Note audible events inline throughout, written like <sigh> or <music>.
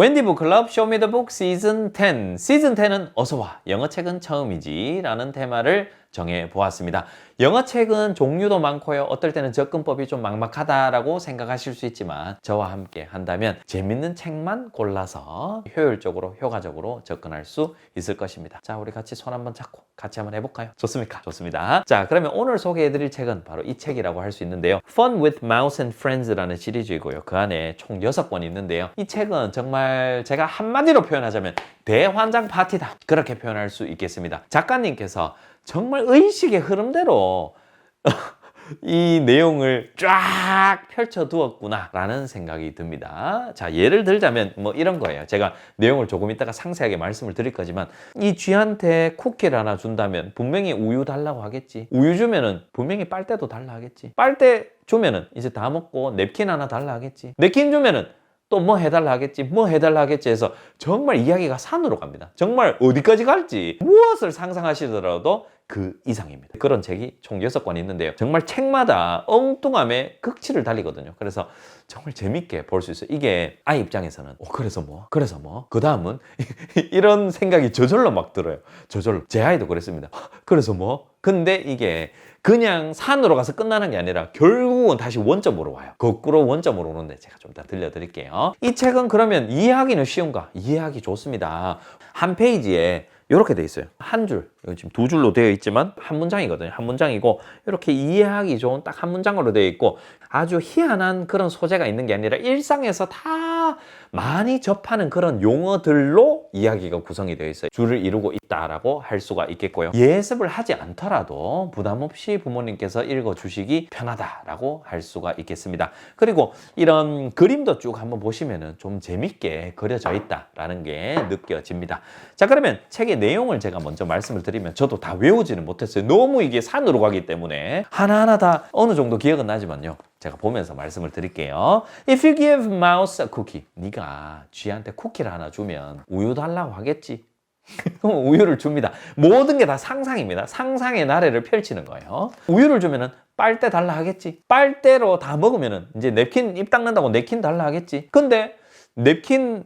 웬디 북클럽 쇼미더북 시즌 10 시즌 10은 어서와. 영어책은 처음이지 라는 테마를 정해 보았습니다. 영어책은 종류도 많고요. 어떨 때는 접근법이 좀 막막하다라고 생각하실 수 있지만 저와 함께 한다면 재밌는 책만 골라서 효율적으로 효과적으로 접근할 수 있을 것입니다. 자, 우리 같이 손 한번 잡고 같이 한번 해볼까요? 좋습니까? 좋습니다. 자, 그러면 오늘 소개해드릴 책은 바로 이 책이라고 할 수 있는데요. Fun with Mouse and Friends라는 시리즈이고요. 그 안에 총 6권 있는데요. 이 책은 정말 제가 한마디로 표현하자면 대환장 파티다. 그렇게 표현할 수 있겠습니다. 작가님께서 정말 의식의 흐름대로 <laughs> 이 내용을 쫙 펼쳐두었구나 라는 생각이 듭니다. 자, 예를 들자면 뭐 이런 거예요. 제가 내용을 조금 이따가 상세하게 말씀을 드릴 거지만 이 쥐한테 쿠키를 하나 준다면 분명히 우유 달라고 하겠지. 우유 주면은 분명히 빨대도 달라 하겠지. 빨대 주면은 이제 다 먹고 냅킨 하나 달라 하겠지. 냅킨 주면은 또 뭐 해달라 하겠지, 뭐 해달라 하겠지 해서 정말 이야기가 산으로 갑니다. 정말 어디까지 갈지 무엇을 상상하시더라도 그 이상입니다. 그런 책이 총 6권 있는데요. 정말 책마다 엉뚱함의 극치를 달리거든요. 그래서 정말 재밌게 볼 수 있어요. 이게 아이 입장에서는 어, 그래서 뭐, 그래서 뭐, 그 다음은 <laughs> 이런 생각이 저절로 막 들어요. 저절로. 제 아이도 그랬습니다. 그래서 뭐, 근데 이게 그냥 산으로 가서 끝나는 게 아니라 결국은 다시 원점으로 와요. 거꾸로 원점으로 오는데 제가 좀 이따 들려드릴게요. 이 책은 그러면 이해하기는 쉬운가? 이해하기 좋습니다. 한 페이지에 이렇게 돼 있어요. 한 줄, 지금 두 줄로 되어 있지만 한 문장이거든요. 한 문장이고 이렇게 이해하기 좋은 딱 한 문장으로 되어 있고 아주 희한한 그런 소재가 있는 게 아니라 일상에서 다 많이 접하는 그런 용어들로 이야기가 구성이 되어 있어요. 줄을 이루고 있다라고 할 수가 있겠고요. 예습을 하지 않더라도 부담 없이 부모님께서 읽어 주시기 편하다라고 할 수가 있겠습니다. 그리고 이런 그림도 쭉 한번 보시면은 좀 재밌게 그려져 있다라는 게 느껴집니다. 자, 그러면 책의 내용을 제가 먼저 말씀을 드리면 저도 다 외우지는 못했어요. 너무 이게 산으로 가기 때문에 하나하나 다 어느 정도 기억은 나지만요. 제가 보면서 말씀을 드릴게요. If you give mouse a cookie, 네가 쥐한테 쿠키를 하나 주면 우유 달라고 하겠지. <laughs> 그럼 우유를 줍니다. 모든 게 다 상상입니다. 상상의 나래를 펼치는 거예요. 우유를 주면은 빨대 달라 하겠지. 빨대로 다 먹으면은 이제 냅킨 입 닦는다고 냅킨 달라 하겠지. 근데 냅킨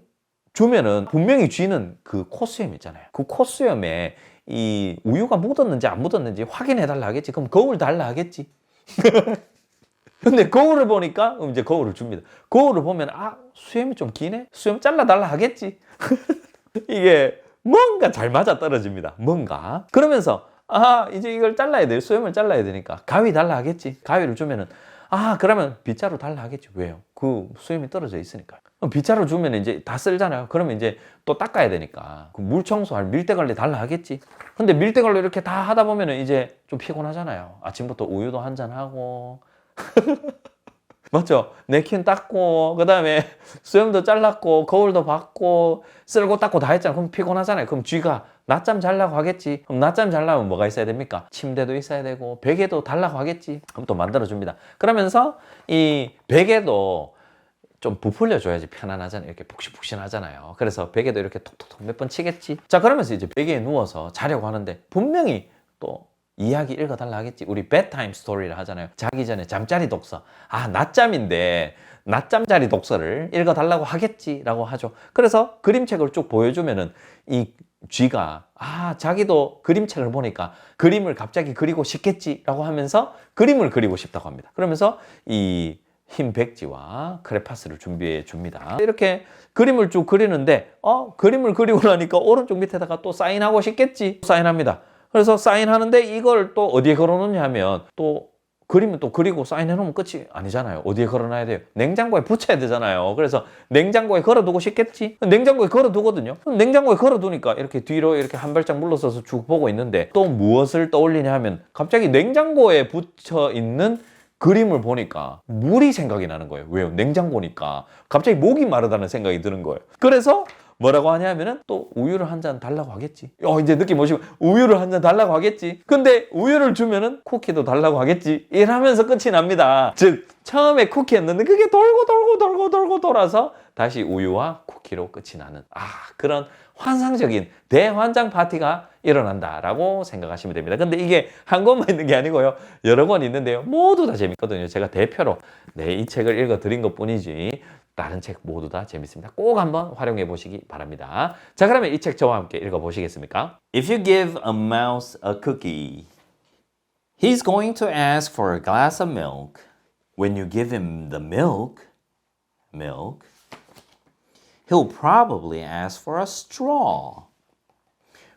주면은 분명히 쥐는 그 코수염 있잖아요. 그 코수염에 이 우유가 묻었는지 안 묻었는지 확인해 달라 하겠지. 그럼 거울 달라 하겠지. <laughs> 근데 거울을 보니까 이제 거울을 줍니다. 거울을 보면 아 수염이 좀 기네. 수염 잘라 달라 하겠지. <laughs> 이게 뭔가 잘 맞아 떨어집니다. 뭔가 그러면서 아 이제 이걸 잘라야 돼. 수염을 잘라야 되니까 가위 달라 하겠지. 가위를 주면은 아 그러면 빗자루 달라 하겠지. 왜요? 그 수염이 떨어져 있으니까. 빗자루 주면 이제 다 쓸잖아요. 그러면 이제 또 닦아야 되니까 그 물 청소할 밀대걸레 달라 하겠지. 근데 밀대걸레 이렇게 다 하다 보면은 이제 좀 피곤하잖아요. 아침부터 우유도 한잔 하고. <laughs> 맞죠? 냅킨 닦고 그 다음에 <laughs> 수염도 잘랐고 거울도 받고 쓸고 닦고 다 했잖아. 그럼 피곤하잖아요. 그럼 쥐가 낮잠 잘라고 하겠지. 그럼 낮잠 잘라면 뭐가 있어야 됩니까? 침대도 있어야 되고 베개도 달라고 하겠지. 그럼 또 만들어 줍니다. 그러면서 이 베개도 좀 부풀려 줘야지 편안하잖아요. 이렇게 푹신푹신하잖아요. 그래서 베개도 이렇게 톡톡톡 몇 번 치겠지. 자, 그러면서 이제 베개에 누워서 자려고 하는데 분명히 또 이야기 읽어달라 하겠지. 우리 bedtime 스토리를 하잖아요. 자기 전에 잠자리 독서. 아, 낮잠인데 낮잠자리 독서를 읽어달라고 하겠지라고 하죠. 그래서 그림책을 쭉 보여주면은 이 쥐가 아 자기도 그림책을 보니까 그림을 갑자기 그리고 싶겠지라고 하면서 그림을 그리고 싶다고 합니다. 그러면서 이흰 백지와 크레파스를 준비해 줍니다. 이렇게 그림을 쭉 그리는데 어 그림을 그리고 나니까 오른쪽 밑에다가 또 사인하고 싶겠지 사인합니다. 그래서 사인하는데 이걸 또 어디에 걸어놓냐 하면 또 그림은 또 그리고 사인해 놓으면 끝이 아니잖아요. 어디에 걸어놔야 돼요? 냉장고에 붙여야 되잖아요. 그래서 냉장고에 걸어두고 싶겠지? 냉장고에 걸어두거든요. 냉장고에 걸어두니까 이렇게 뒤로 이렇게 한 발짝 물러서서 쭉 보고 있는데 또 무엇을 떠올리냐 하면 갑자기 냉장고에 붙여 있는 그림을 보니까 물이 생각이 나는 거예요. 왜요? 냉장고니까. 갑자기 목이 마르다는 생각이 드는 거예요. 그래서 뭐라고 하냐면은 또 우유를 한 잔 달라고 하겠지. 어, 이제 느낌 오시고 우유를 한 잔 달라고 하겠지. 근데 우유를 주면은 쿠키도 달라고 하겠지. 이러면서 끝이 납니다. 즉, 처음에 쿠키였는데 그게 돌고 돌고 돌고 돌고 돌아서 다시 우유와 쿠키로 끝이 나는 아, 그런 환상적인 대환장 파티가 일어난다라고 생각하시면 됩니다. 근데 이게 한 권만 있는 게 아니고요. 여러 권 있는데요. 모두 다 재밌거든요. 제가 대표로 네, 이 책을 읽어 드린 것 뿐이지 다른 책 모두 다 재밌습니다. 꼭 한번 활용해 보시기 바랍니다. 자, 그러면 이 책 저와 함께 읽어 보시겠습니까? If you give a mouse a cookie, he's going to ask for a glass of milk. When you give him the milk, milk, he'll probably ask for a straw.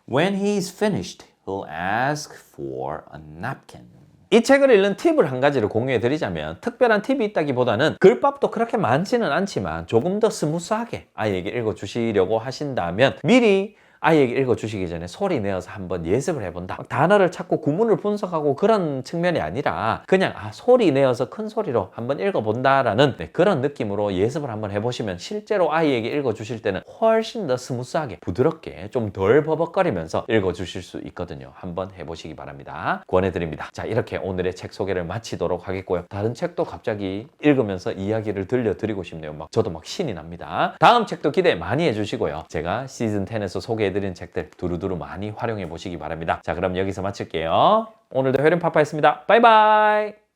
When he's finished, he'll ask for a napkin. 이 책을 읽는 팁을 한 가지를 공유해 드리자면 특별한 팁이 있다기보다는 글밥도 그렇게 많지는 않지만 조금 더 스무스하게 아이에게 읽어 주시려고 하신다면 미리 아이에게 읽어 주시기 전에 소리 내어서 한번 예습을 해본다. 막 단어를 찾고 구문을 분석하고 그런 측면이 아니라 그냥 아, 소리 내어서 큰 소리로 한번 읽어본다라는 네, 그런 느낌으로 예습을 한번 해보시면 실제로 아이에게 읽어 주실 때는 훨씬 더 스무스하게 부드럽게 좀 덜 버벅거리면서 읽어 주실 수 있거든요. 한번 해보시기 바랍니다. 권해드립니다. 자 이렇게 오늘의 책 소개를 마치도록 하겠고요. 다른 책도 갑자기 읽으면서 이야기를 들려드리고 싶네요. 막 저도 막 신이 납니다. 다음 책도 기대 많이 해주시고요. 제가 시즌 10에서 소개 해드린 책들 두루두루 많이 활용해 보시기 바랍니다. 자 그럼 여기서 마칠게요. 오늘도 회륜파파였습니다. 바이바이.